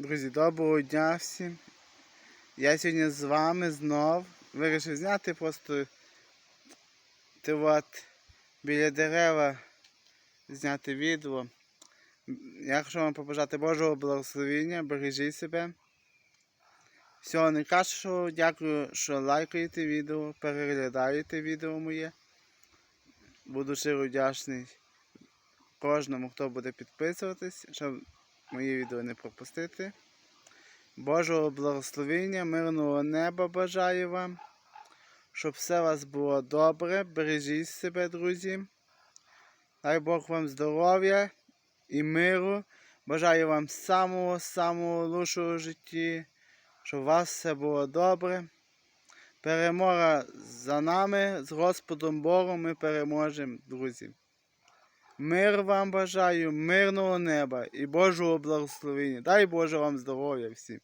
Друзі, доброго дня всім. Я сьогодні з вами знов вирішив зняти просто от біля дерева зняти відео. Я хочу вам побажати Божого благословення, бережіть себе. Всього найкращого, дякую, що лайкаєте відео, переглядаєте відео моє. Буду щиро вдячний кожному, хто буде підписуватись, щоб мої відео не пропустити. Божого благословення, мирного неба бажаю вам, щоб все у вас було добре, бережіть себе, друзі. Дай Бог вам здоров'я і миру. Бажаю вам самого-самого лучшого в житті, щоб у вас все було добре. Перемога за нами, з Господом Богом ми переможемо, друзі. Мир вам бажаю, мирного неба і Божого благословення. Дай Боже вам здоров'я всім.